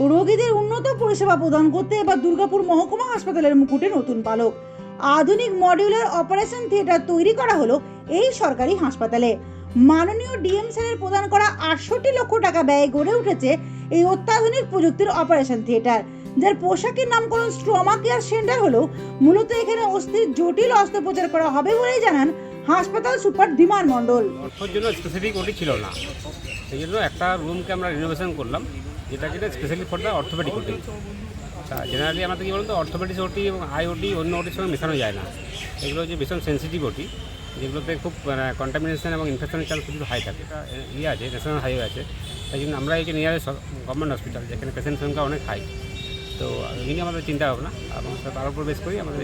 রোগীদের উন্নত পরিষেবা প্রদান করতে এবার দুর্গাপুর মহকুমা হাসপাতালের মুকুটে নতুন পালক। আধুনিক মডিউলার অপারেশন থিয়েটার তৈরি করা হলো এই সরকারি হাসপাতালে। মাননীয় ডিএম স্যারের প্রদান করা আটষট্টি লক্ষ টাকা ব্যয় গড়ে উঠেছে এই অত্যাধুনিক প্রযুক্তির অপারেশন থিয়েটার, যার পোশাকের নামকরণ স্ট্রমা কেয়ার সেন্টার হলো মূলত এখানে অস্থির জটিল অস্ত্রোপচার করা হবে বলেই জানান হাসপাতাল সুপার ধীমান মণ্ডল। অর্থর জন্য স্পেসিফিক ওটি ছিল না। সেই জন্য একটা রুমকে আমরা রিনোভেশন করলাম। যেটা যেটা specially for the orthopedic OT তা জেনারেলি আমাদের কী বলতো অর্থোপেডিক্স ওটি এবং আইওটি অন্য ওটির সঙ্গে মেশানো যায় না। এগুলো হচ্ছে ভীষণ সেন্সিটিভ ওটি যেগুলোতে খুব কন্টামিনেশন এবং ইনফেকশনের চান্স খুব হাই থাকে। ইয়ে আছে ন্যাশনাল হাইওয়ে আছে। তাই জন্য আমরা এই যে নিয়ারেস্ট গভর্নমেন্ট হসপিটাল যেখানে পেশেন্ট সংখ্যা অনেক হাই তো নিয়ে আমাদের চিন্তা ভাবনা এবং তার উপর বেশ করেই আমাদের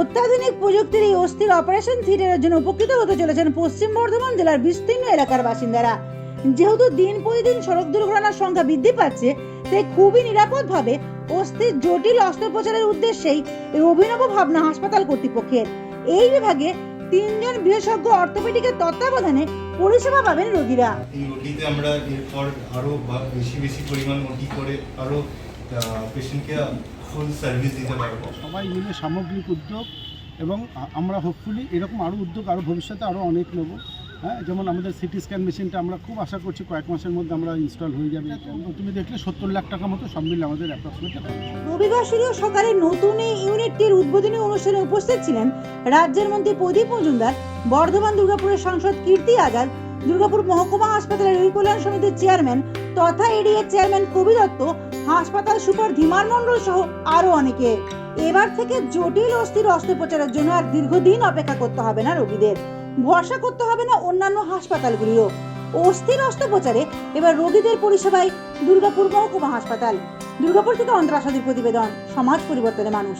অত্যাধুনিক প্রযুক্তির এই অস্থির অপারেশন থিয়েটারের জন্য উপকৃত হতে চলেছেন পশ্চিম বর্ধমান জেলার বিস্তীর্ণ এলাকার বাসিন্দারা। যেহেতু দিন প্রতিদিন সড়ক দুর্ঘটনার সংখ্যা বৃদ্ধি পাচ্ছে তাই খুবই নিরাপদভাবে অস্থির জটিল অস্ত্রোপচারের উদ্দেশ্যেই এই অভিনব ভাবনা হাসপাতাল কর্তৃপক্ষের। এই বিভাগে তিনজন বিশেষজ্ঞ অর্থোপেডিকের তত্ত্বাবধানে পরিষেবা পাবেন রোগীরা। এই ওটিতে আমরা এরপর আরও বেশি বেশি পরিমাণ ওটি করে আরও পেশেন্টকে ফুল সার্ভিস দিতে পারব। সবাই মিলে সামগ্রিক উদ্যোগ এবং আমরা হোপফুলি এরকম আরও উদ্যোগ আরও ভবিষ্যতে আরও অনেক নেব। হ্যাঁ যেমন আমাদের সিটি স্ক্যান মেশিনটা আমরা খুব আশা করছি কয়েক মাসের মধ্যে আমরা ইনস্টল হয়ে যাবে। তুমি দেখলে সত্তর লাখ টাকা মতো সব মিলে আমাদের অ্যাপ্রক্সিমেটলি রবিবার সকালে নতুন এই ইউনিটটির উদ্বোধনী অনুষ্ঠানে উপস্থিত ছিলেন রাজ্যের মন্ত্রী প্রদীপ মজুমদার, বর্ধমান দুর্গাপুরের সাংসদ কীর্তি আজাদ দুর্গাপুর মহকুমা হাসপাতালের রোগী কল্যাণ সমিতির চেয়ারম্যান তথা এডিএর চেয়ারম্যান কবি দত্ত, হাসপাতাল সুপার ধীমান মণ্ডল সহ আরও অনেকে। এবার থেকে জটিল অস্থির অস্ত্রোপচারের জন্য আর দীর্ঘদিন অপেক্ষা করতে হবে না রোগীদের। ভরসা করতে হবে না অন্যান্য হাসপাতালগুলিও। অস্থির অস্ত্রোপচারে এবার রোগীদের পরিষেবায় দুর্গাপুর মহকুমা হাসপাতাল। দুর্গাপুর থেকে অন্তরাসাদির প্রতিবেদন, সমাজ পরিবর্তনে মানুষ।